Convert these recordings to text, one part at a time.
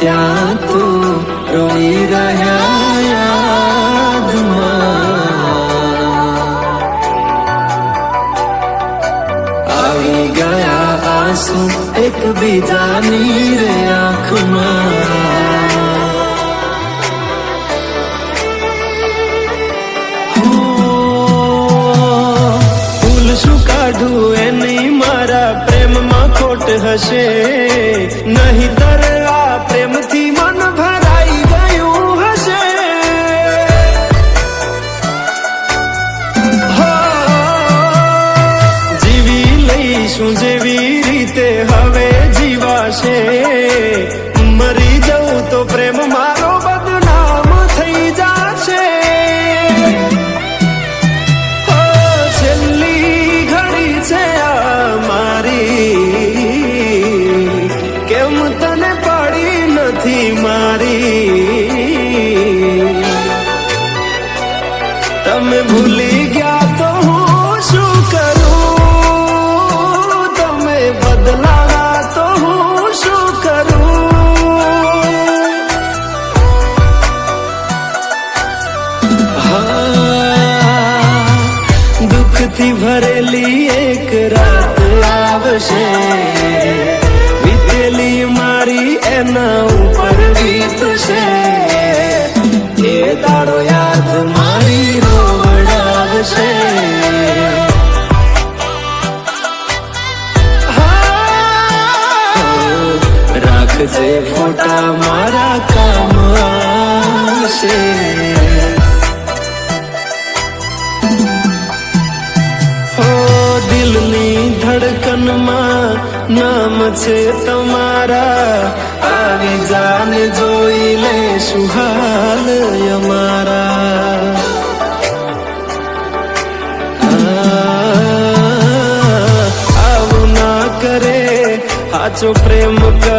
ત્યાં તું રોઈ રહ્યા યાદમાં આવી ગયા આંસુ એક ખોટ હશે. નહીતર આ પ્રેમથી મન ભરાઈ ગયું હશે. જીવી લઈશું જેવી રીતે હવે જીવાશે. ભરેલી એક રાત આવશે વીતેલી મારી એના ઉપર વીતશે. એ તારો યાદ મારી રોવડાવશે. રાખજે ફોટા મારા કામ આવશે ધડકનમાં નામ છે તમારા. આવી જાને જોઈ લે સુહાલ અમારા. આવું ના કરે, સાચો પ્રેમ કરનારા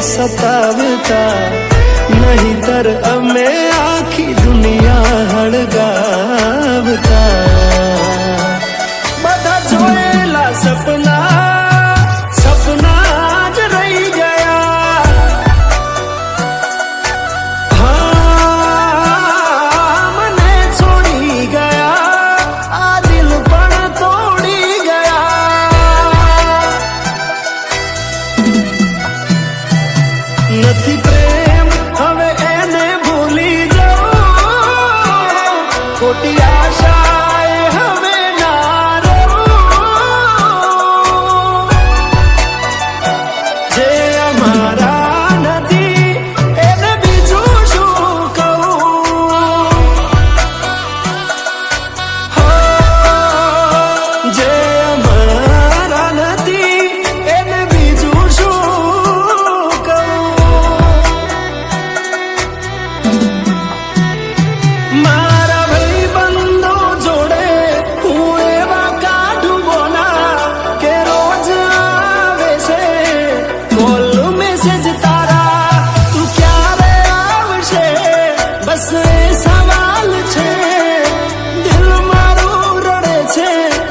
સતાવતા નહીતર અમે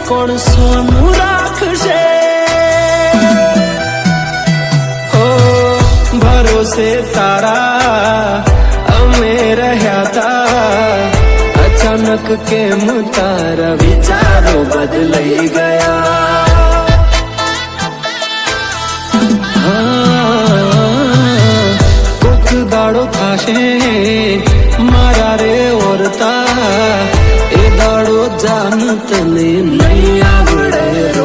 કોણ સોનું રાખશે? હો, ભરોસે તારા, અમે રહ્યા તા. અચાનક કેમ તારા વિચારો બદલાઈ ગયા? કોક દાડો થશે, મારા રે ઓરતા. દાડો જાન તને નહીં આવડે